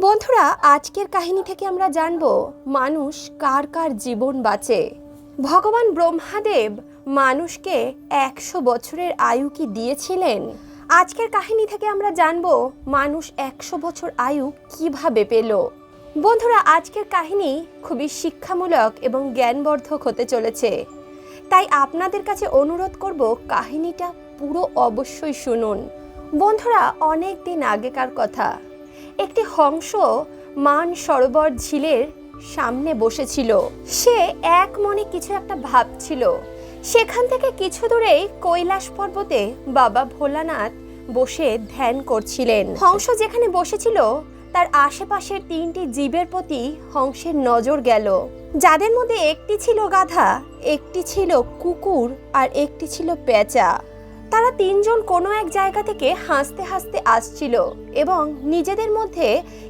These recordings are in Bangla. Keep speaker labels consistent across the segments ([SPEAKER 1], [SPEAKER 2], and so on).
[SPEAKER 1] বন্ধুরা, আজকের কাহিনী থেকে আমরা জানব, মানুষ কার কার জীবন বাঁচে? ভগবান ব্রহ্মাদেব মানুষকে একশো বছরের আয়ু কি দিয়েছিলেন? আজকের কাহিনী থেকে আমরা জানব, মানুষ একশো বছর আয়ু কীভাবে পেল? বন্ধুরা, আজকের কাহিনী খুবই শিক্ষামূলক এবং জ্ঞানবর্ধক হতে চলেছে। তাই আপনাদের কাছে অনুরোধ করব, কাহিনীটা পুরো অবশ্যই শুনুন। বন্ধুরা, অনেক দিন আগেকার কথা। একটি হংস মান সরোবর ঝিলের সামনে বসেছিল। সে এক মনে কিছু একটা ভাবছিল। সেখান থেকে কিছু দূরেই কৈলাস পর্বতে বাবা ভোলানাথ বসে ধ্যান করছিলেন। হংস যেখানে বসেছিল, তার আশেপাশের তিনটি জীবের প্রতি হংসের নজর গেল। যাদের মধ্যে একটি ছিল গাধা, একটি ছিল কুকুর আর একটি ছিল পেঁচা। তারা তিনজন কোনো এক জায়গা থেকে হাসতে হাসতে আসছিল এবং নিজেদের মধ্যে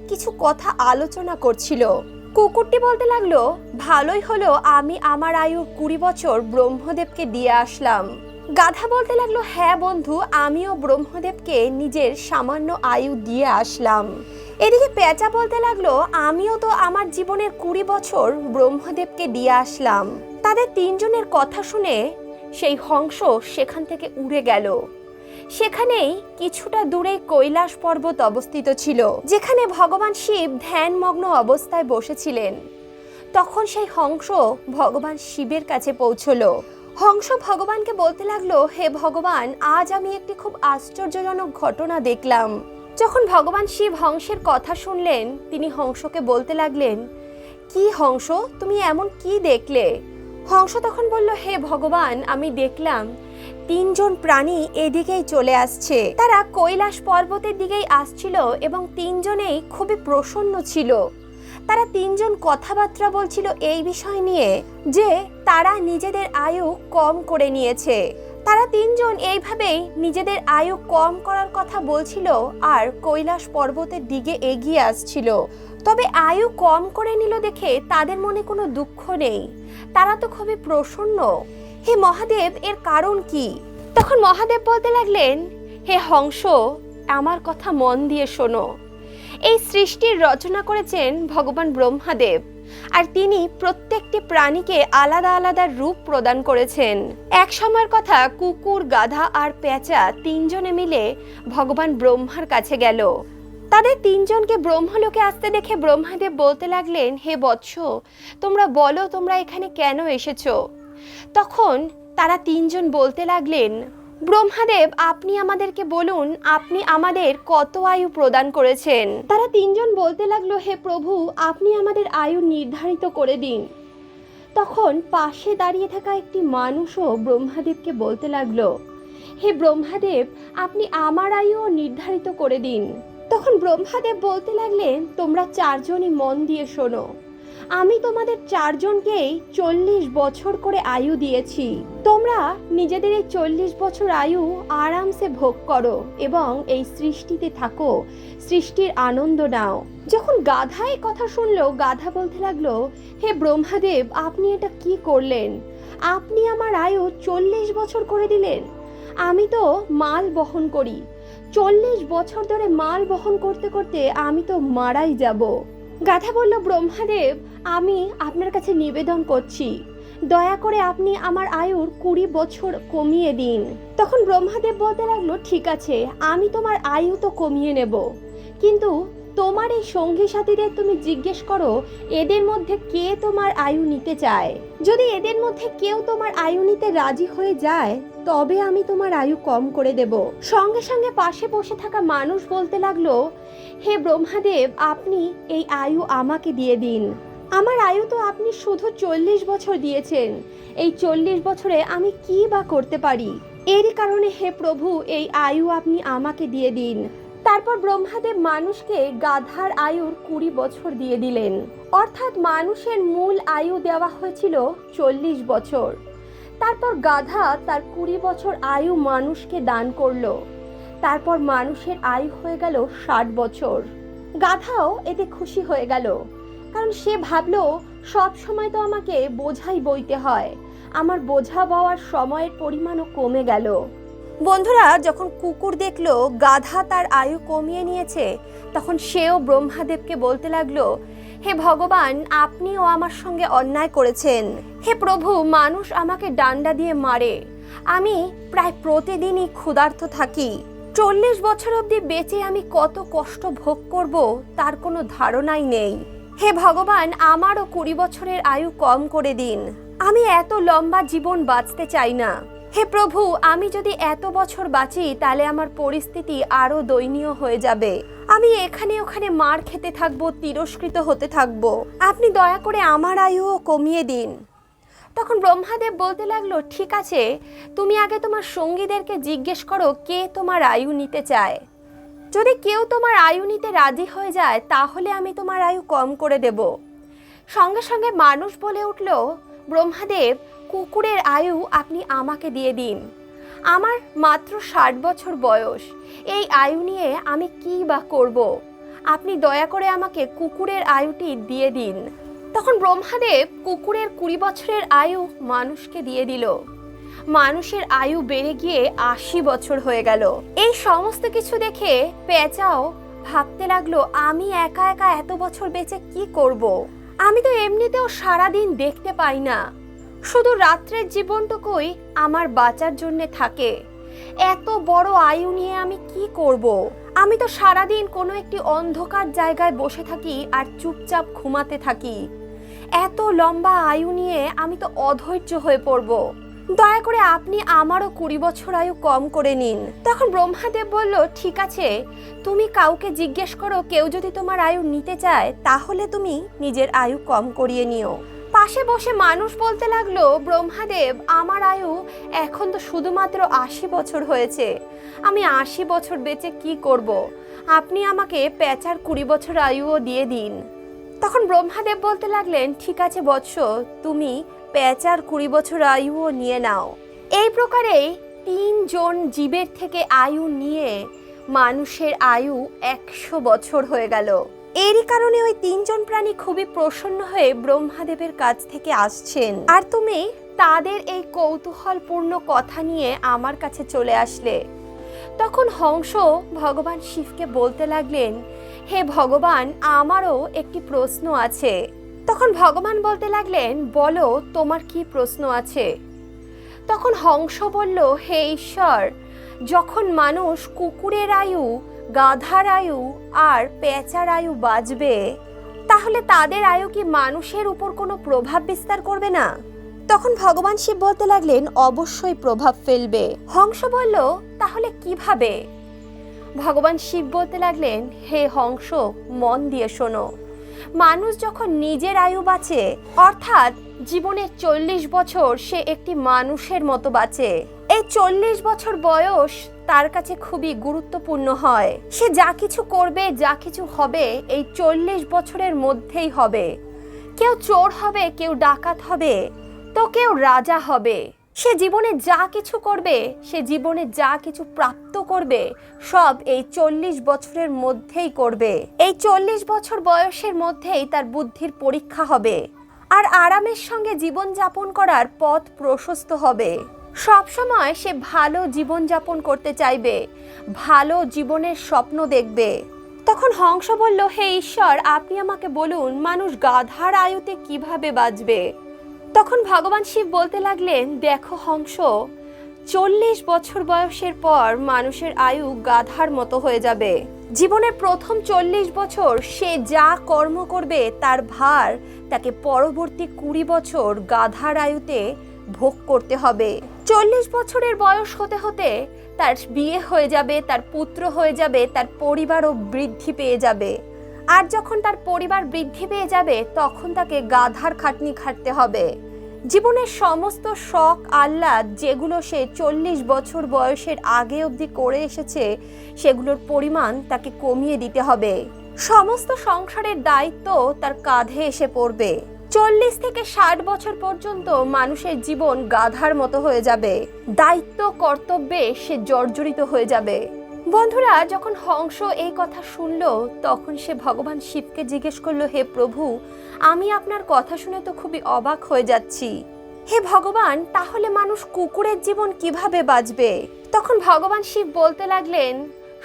[SPEAKER 1] কিছু কথা আলোচনা করছিল। কুকুরটি বলতে লাগল, ভালোই হলো আমি আমার আয়ু কুড়ি বছর ব্রহ্মদেবকে দিয়ে আসলাম। গাধা বলতে লাগল হ্যাঁ বন্ধু, আমিও ব্রহ্মদেবকে নিজের সামান্য আয়ু দিয়ে আসলাম। এদিকে পেঁচা বলতে লাগল, আমিও তো আমার জীবনের কুড়ি বছর ব্রহ্মদেবকে দিয়ে আসলাম। তাদের তিনজনের কথা শুনে সেই হংস সেখান থেকে উড়ে গেল। সেখানেই কিছুটা দূরে কৈলাস পর্বত অবস্থিত ছিল, যেখানে ভগবান শিব ধ্যানমগ্ন অবস্থায় বসেছিলেন। তখন সেই হংস ভগবান শিবের কাছে পৌঁছলো। হংস ভগবানকে বলতে লাগল, হে ভগবান, আজ আমি একটি খুব আশ্চর্যজনক ঘটনা দেখলাম। যখন ভগবান শিব হংসের কথা শুনলেন, তিনি হংসকে বলতে লাগলেন, কি হংস, তুমি এমন কি দেখলে? হংস তখন বলল, হে ভগবান, আমি দেখলাম তিনজন প্রাণী এদিকেই চলে আসছে। তারা কৈলাস পর্বতের দিকেই আসছিল এবং তিনজনেই খুবই প্রসন্ন ছিল। তারা তিনজন কথাবার্তা বলছিল এই বিষয় নিয়ে যে তারা নিজেদের আয়ু কম করে নিয়েছে। তারা তিনজন এইভাবেই নিজেদের আয়ু কম করার কথা বলছিল আর কৈলাস পর্বতের দিকে এগিয়ে আসছিল। তবে আয়ু কম করে নিল দেখে তাদের মনে কোনো দুঃখ নেই। তারা তো খুবই প্রসন্ন। হে মহাদেব, এর কারণ কি? তখন মহাদেব বলতে লাগলেন, হে হংস, আমার কথা মন দিয়ে শোনো। এই সৃষ্টির রচনা করেছেন ভগবান ব্রহ্মাদেব, আর তিনি প্রত্যেকটি প্রাণীকে আলাদা আলাদা রূপ প্রদান করেছেন। এক সময়ের কথা কুকুর, গাধা আর পেঁচা তিনজনে মিলে ভগবান ব্রহ্মার কাছে গেল। তাদের তিনজনকে ব্রহ্মলোকে আসতে দেখে ব্রহ্মাদেব বলতে লাগলেন, হে বৎস, তোমরা বলো তোমরা এখানে কেন এসেছ? তখন তারা তিনজন বলতে লাগলেন, ব্রহ্মাদেব, আপনি আমাদেরকে বলুন, আপনি আমাদের কত আয়ু প্রদান করেছেন? তারা তিনজন বলতে লাগল, হে প্রভু, আপনি আমাদের আয়ু নির্ধারিত করে দিন। তখন পাশে দাঁড়িয়ে থাকা একটি মানুষও ব্রহ্মাদেবকে বলতে লাগল, হে ব্রহ্মাদেব, আপনি আমার আয়ুও নির্ধারিত করে দিন। তখন ব্রহ্মাদেব বলতে লাগলেন, তোমরা চারজনই মন দিয়ে শোনো। আমি তোমাদের চারজনকেই চল্লিশ বছর করে আয়ু দিয়েছি। তোমরা নিজেদের এই চল্লিশ বছর আয়ু আরামসে ভোগ করো এবং এই সৃষ্টিতে থাকো, সৃষ্টির আনন্দ নাও। যখন গাধা এই কথা শুনলো, গাধা বলতে লাগল, হে ব্রহ্মাদেব, আপনি এটা কি করলেন? আপনি আমার আয়ু চল্লিশ বছর করে দিলেন। আমি তো মাল বহন করি চল্লিশ বছর ধরে মাল বহন করতে করতে আমি তো মারাই যাব। গাধা বলল, ব্রহ্মাদেব, আমি আপনার কাছে নিবেদন করছি। দয়া করে আপনি আমার আয়ুর কুড়ি বছর কমিয়ে দিন। তখন ব্রহ্মাদেব বলতে লাগল, ঠিক আছে, আমি তোমার আয়ু তো কমিয়ে নেব। কিন্তু তোমার এই সঙ্গী সাথীদের তুমি জিজ্ঞেস করো, এদের মধ্যে কে তোমার আয়ু নিতে চায়? যদি এদের মধ্যে কেউ তোমার আয়ু নিতে রাজি হয়ে যায়, তবে আমি তোমার আয়ু কম করে দেব। সঙ্গে সঙ্গে পাশে বসে থাকা মানুষ বলতে লাগল, হে ব্রহ্মাদেব, আপনি এই আয়ু আমাকে দিয়ে দিন। আমার আয়ু তো আপনি শুধু চল্লিশ বছর দিয়েছেন। এই চল্লিশ বছরে আমি কি বা করতে পারি? এরই কারণে, হে প্রভু, এই আয়ু আপনি আমাকে দিয়ে দিন। তারপর ব্রহ্মাদেব মানুষকে গাধার আয়ুর কুড়ি বছর দিয়ে দিলেন। অর্থাৎ মানুষের মূল আয়ু দেওয়া হয়েছিল চল্লিশ বছর। তারপর গাধা তার কুড়ি বছর আয়ু মানুষকে দান করল। তারপর মানুষের আয়ু হয়ে গেল ষাট বছর। গাধাও এতে খুশি হয়ে গেল। কারণ সে ভাবলো, সব সময় তো আমাকে বোঝাই বইতে হয়। আমার বোঝা বওয়ার সময়ের পরিমাণও কমে গেল। বন্ধুরা, যখন কুকুর দেখল, গাধা তার আয়ু কমিয়ে নিয়েছে, তখন সেও ব্রহ্মাদেবকে বলতে লাগল, হে ভগবান, আপনিও আমার সঙ্গে অন্যায় করেছেন। হে প্রভু, মানুষ আমাকে ডান্ডা দিয়ে মারে। আমি প্রায় প্রতিদিনই ক্ষুধার্ত থাকি। চল্লিশ বছর অবধি বেঁচে আমি কত কষ্ট ভোগ করব, তার কোনো ধারণাই নেই। হে ভগবান, আমারও কুড়ি বছরের আয়ু কম করে দিন। আমি এত লম্বা জীবন বাঁচতে চাই না। হে প্রভু, আমি যদি এত বছর বাঁচি, তাহলে আমার পরিস্থিতি আরও দয়নীয় হয়ে যাবে। আমি এখানে ওখানে মার খেতে থাকব, তিরস্কৃত হতে থাকব। আপনি দয়া করে আমার আয়ুও কমিয়ে দিন। তখন ব্রহ্মাদেব বলতে লাগল, ঠিক আছে, তুমি আগে তোমার সঙ্গীদেরকে জিজ্ঞেস করো, কে তোমার আয়ু নিতে চায়? যদি কেউ তোমার আয়ু নিতে রাজি হয়ে যায়, তাহলে আমি তোমার আয়ু কম করে দেব। সঙ্গে সঙ্গে মানুষ বলে উঠল, ব্রহ্মাদেব কুকুরের আয়ু আপনি আমাকে দিয়ে দিন। আমার মাত্র ষাট বছর বয়স। এই আয়ু নিয়ে আমি কি বা করব? আপনি দয়া করে আমাকে কুকুরের আয়ুটি দিয়ে দিন। তখন ব্রহ্মাদেব কুকুরের কুড়ি বছরের আয়ু মানুষকে দিয়ে দিল। মানুষের আয়ু বেড়ে গিয়ে আশি বছর হয়ে গেল। এই সমস্ত কিছু দেখে পেঁচাও ভাবতে লাগল, আমি একা একা এত বছর বেঁচে কি করব। আমি তো এমনিতেও সারাদিন দেখতে পাই না। শুধু রাত্রের জীবনটুকুই আমার বাঁচার জন্যে থাকে। এত বড় আয়ু নিয়ে আমি কি করব। আমি তো সারাদিন কোনো একটি অন্ধকার জায়গায় বসে থাকি আর চুপচাপ ঘুমাতে থাকি। এত লম্বা আয়ু নিয়ে আমি তো অধৈর্য হয়ে পড়ব। দয়া করে আপনি আমারও কুড়ি বছর আয়ু কম করে নিন। তখন ব্রহ্মাদেব বলল, ঠিক আছে, তুমি কাউকে জিজ্ঞেস করো, কেউ যদি তোমার আয়ু নিতে চায়, তাহলে তুমি নিজের আয়ু কম করিয়ে নিও। পাশে বসে মানুষ বলতে লাগল, ব্রহ্মাদেব, আমার আয়ু এখন তো শুধুমাত্র আশি বছর হয়েছে। আমি আশি বছর বেঁচে কি করব। আপনি আমাকে পেঁচার কুড়ি বছর আয়ুও দিয়ে দিন। তখন ব্রহ্মাদেব বলতে লাগলেন, ঠিক আছে বৎস, তুমি পেঁচার কুড়ি বছর আয়ুও নিয়ে নাও। এই প্রকারেই তিনজন জীবের থেকে আয়ু নিয়ে মানুষের আয়ু একশো বছর হয়ে গেল। এরই কারণে ওই তিনজন প্রাণী খুবই প্রসন্ন হয়ে ব্রহ্মাদেবের কাছ থেকে আসছেন। আর তুমি তাদের এই কৌতূহলপূর্ণ কথা নিয়ে আমার কাছে চলে আসলে। তখন হংস ভগবান শিবকে বলতে লাগলেন, হে ভগবান, আমারও একটি প্রশ্ন আছে। তখন ভগবান বলতে লাগলেন, বলো, তোমার কি প্রশ্ন আছে? তখন হংস বলল, হে ঈশ্বর, যখন মানুষ কুকুরের আয়ু গাধার আয়ু আর পেঁচার আয়ু বাঁচবে তাহলে তাদের আয়ু কি মানুষের উপর কোনো প্রভাব বিস্তার করবে না? তখন ভগবান শিব বলতে লাগলেন অবশ্যই প্রভাব ফেলবে। হংস বলল তাহলে কীভাবে? ভগবান শিব বলতে লাগলেন হে হংস মন দিয়ে শোনো। মানুষ যখন নিজের আয়ু বাঁচে, অর্থাৎ জীবনের চল্লিশ বছর সে একটি মানুষের মতো বাঁচে। এই চল্লিশ বছর বয়স তার কাছে খুবই গুরুত্বপূর্ণ হয়। সে যা কিছু করবে, যা কিছু হবে, এই চল্লিশ বছরের মধ্যেই হবে। কেউ চোর হবে, কেউ ডাকাত হবে, তো কেউ রাজা হবে। সে জীবনে যা কিছু করবে, সে জীবনে যা কিছু প্রাপ্ত করবে, সব এই চল্লিশ বছরের মধ্যেই করবে। এই চল্লিশ বছর বয়সের মধ্যেই তার বুদ্ধির পরীক্ষা হবে আর আরামের সঙ্গে জীবন যাপন করার পথ প্রশস্ত হবে। সব সময় সে ভালো জীবন যাপন করতে চাইবে, ভালো জীবনের স্বপ্ন দেখবে। তখন হংস বলল, হে ঈশ্বর, আপনি আমাকে বলুন, মানুষ গাধার আয়ুতে কীভাবে বাঁচবে? তখন ভগবান শিব বলতে লাগলেন, দেখো হংস, চল্লিশ বছর বয়সের পর মানুষের আয়ু গাধার মতো হয়ে যাবে। জীবনের প্রথম চল্লিশ বছর সে যা কর্ম করবে তার ভার তাকে পরবর্তী কুড়ি বছর গাধার আয়ুতে ভোগ করতে হবে। চল্লিশ বছরের বয়স হতে হতে তার বিয়ে হয়ে যাবে, তার পুত্র হয়ে যাবে, তার পরিবারও বৃদ্ধি পেয়ে যাবে। আর যখন তার পরিবার বৃদ্ধি পেয়ে যাবে, তখন তাকে গাধার খাটনি খাটতে হবে। জীবনের সমস্ত শখ, আহ্লাদ, যেগুলো সে চল্লিশ বছর বয়সের আগে অবধি করে এসেছে, সেগুলোর পরিমাণ তাকে কমিয়ে দিতে হবে। সমস্ত সংসারের দায়িত্ব তার কাঁধে এসে পড়বে। চল্লিশ থেকে ষাট বছর পর্যন্ত মানুষের জীবন গাধার মতো হয়ে যাবে। দায়িত্ব, কর্তব্যে সে জর্জরিত হয়ে যাবে। বন্ধুরা, যখন হংস এই কথা শুনলো, তখন সে ভগবান শিবকে জিজ্ঞেস করল, হে প্রভু, আমি আপনার কথা শুনে তো খুবই অবাক হয়ে যাচ্ছি। হে ভগবান, তাহলে মানুষ কুকুরের জীবন কীভাবে বাঁচবে? তখন ভগবান শিব বলতে লাগলেন,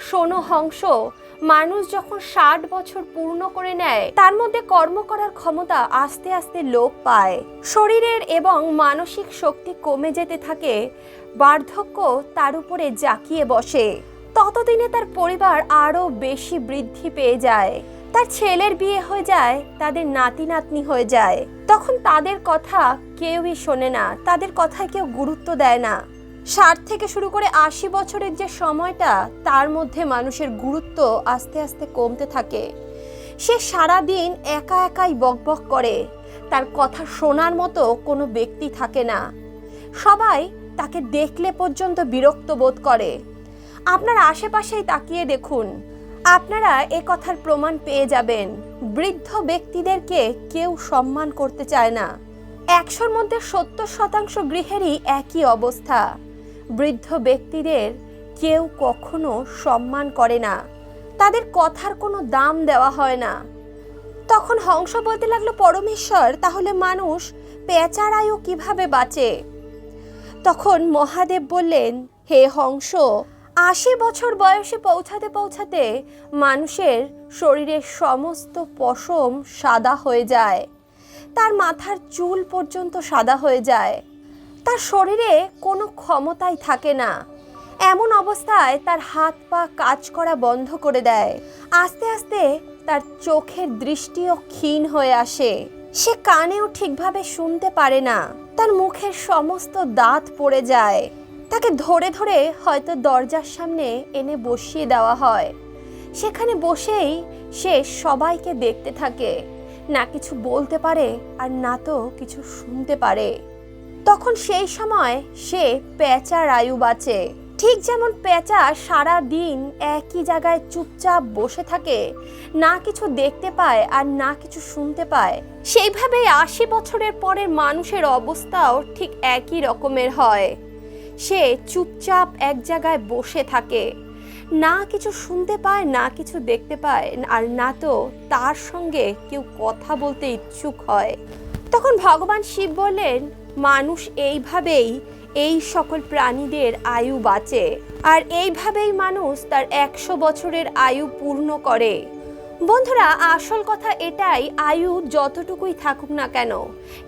[SPEAKER 1] শোনো হংস, মানুষ যখন ষাট বছর পূর্ণ করে নেয়, তার মধ্যে কর্ম করার ক্ষমতা আস্তে আস্তে লোপ পায়। শরীরের এবং মানসিক শক্তি কমে যেতে থাকে, বার্ধক্য তার উপরে জাকিয়ে বসে। ততদিনে তার পরিবার আরও বেশি বৃদ্ধি পেয়ে যায়। তার ছেলের বিয়ে হয়ে যায়, তাদের নাতি নাতনি হয়ে যায়। তখন তাদের কথা কেউই শোনে না, তাদের কথায় কেউ গুরুত্ব দেয় না। ষাট থেকে শুরু করে আশি বছরের যে সময়টা, তার মধ্যে মানুষের গুরুত্ব আস্তে আস্তে কমতে থাকে। সে সারাদিন একা একাই বকবক করে, তার কথা শোনার মতো কোনো ব্যক্তি থাকে না। সবাই তাকে দেখলে পর্যন্ত বিরক্ত বোধ করে। আপনার আশেপাশেই তাকিয়ে দেখুন। আপনারা এ কথার প্রমাণ পেয়ে যাবেন। বৃদ্ধ ব্যক্তিদেরকে কেউ সম্মান করতে চায় না। একশোর মধ্যে সত্তর শতাংশ গৃহেরই একই অবস্থা। বৃদ্ধ ব্যক্তিদের কেউ কখনো সম্মান করে না। তাদের কথার কোনো দাম দেওয়া হয় না। তখন হংস বলতে লাগল, পরমেশ্বর, তাহলে মানুষ পেঁচার আয়ু কীভাবে বাঁচে? তখন মহাদেব বললেন, হে হংস আশি বছর বয়সে পৌঁছাতে পৌঁছাতে মানুষের শরীরের সমস্ত পশম সাদা হয়ে যায়। তার মাথার চুল পর্যন্ত সাদা হয়ে যায়। তার শরীরে কোনো ক্ষমতাই থাকে না। এমন অবস্থায় তার হাত পা কাজ করা বন্ধ করে দেয়। আস্তে আস্তে তার চোখের দৃষ্টিও ক্ষীণ হয়ে আসে। সে কানেও ঠিকভাবে শুনতে পারে না। তার মুখের সমস্ত দাঁত পড়ে যায়। তাকে ধরে ধরে হয়তো দরজার সামনে এনে বসিয়ে দেওয়া হয়। সেখানে বসেই সে সবাইকে দেখতে থাকে। না কিছু বলতে পারে আর না তো কিছু শুনতে পারে। তখন সেই সময় সে পেঁচার আয়ু বাঁচে। ঠিক যেমন পেঁচা সারা দিন একই জায়গায় চুপচাপ বসে থাকে, না কিছু দেখতে পায় আর না কিছু শুনতে পায়। সেইভাবেই আশি বছরের পরের মানুষের অবস্থাও ঠিক একই রকমের হয়। সে চুপচাপ এক জায়গায় বসে থাকে। না কিছু শুনতে পায়, না কিছু দেখতে পায়, আর না তো তার সঙ্গে কেউ কথা বলতে ইচ্ছুক হয়। তখন ভগবান শিব বললেন, মানুষ এইভাবেই এই সকল প্রাণীদের আয়ু বাঁচে, আর এইভাবেই মানুষ তার একশো বছরের আয়ু পূর্ণ করে। বন্ধুরা, আসল কথা এটাই, আয়ু যতটুকুই থাকুক না কেন,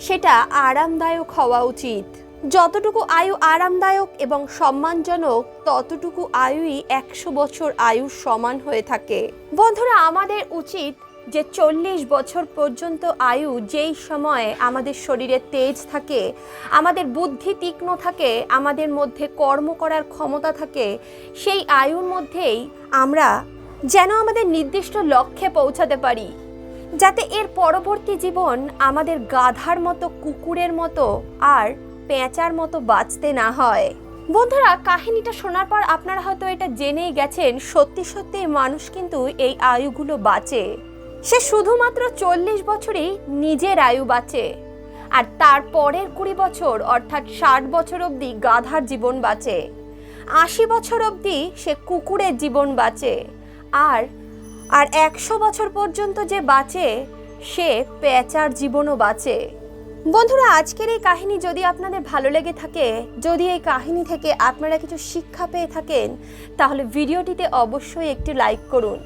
[SPEAKER 1] সেটা আরামদায়ক হওয়া উচিত। যতটুকু আয়ু আরামদায়ক এবং সম্মানজনক, ততটুকু আয়ুই একশো বছর আয়ুর সমান হয়ে থাকে। বন্ধুরা, আমাদের উচিত যে চল্লিশ বছর পর্যন্ত আয়ু যেই সময়ে আমাদের শরীরে তেজ থাকে, আমাদের বুদ্ধি তীক্ষ্ণ থাকে, আমাদের মধ্যে কর্ম করার ক্ষমতা থাকে, সেই আয়ুর মধ্যেই আমরা যেন আমাদের নির্দিষ্ট লক্ষ্যে পৌঁছাতে পারি। যাতে এর পরবর্তী জীবন আমাদের গাধার মতো, কুকুরের মতো, আর পেঁচার মতো বাঁচতে না হয়। বন্ধুরা, কাহিনীটা শোনার পর আপনারা হয়তো এটা জেনেই গেছেন, সত্যি সত্যি মানুষ কিন্তু এই আয়ুগুলো বাঁচে। সে শুধুমাত্র চল্লিশ বছরই নিজের আয়ু বাঁচে। আর তার পরের কুড়ি বছর, অর্থাৎ ষাট বছর অবধি গাধার জীবন বাঁচে। আশি বছর অবধি সে কুকুরের জীবন বাঁচে। আর আর একশো বছর পর্যন্ত যে বাঁচে, সে পেঁচার জীবনও বাঁচে। বন্ধুরা, আজকের এই কাহিনী যদি আপনাদের ভালো লেগে থাকে, যদি এই কাহিনী থেকে আপনারা কিছু শিক্ষা পেয়ে থাকেন, তাহলে ভিডিওটিতে অবশ্যই একটি লাইক করুন।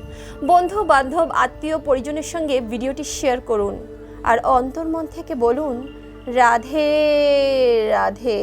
[SPEAKER 1] বন্ধু, বান্ধব, আত্মীয়, পরিজনের সঙ্গে ভিডিওটি শেয়ার করুন। আর অন্তর্মন থেকে বলুন, রাধে রাধে।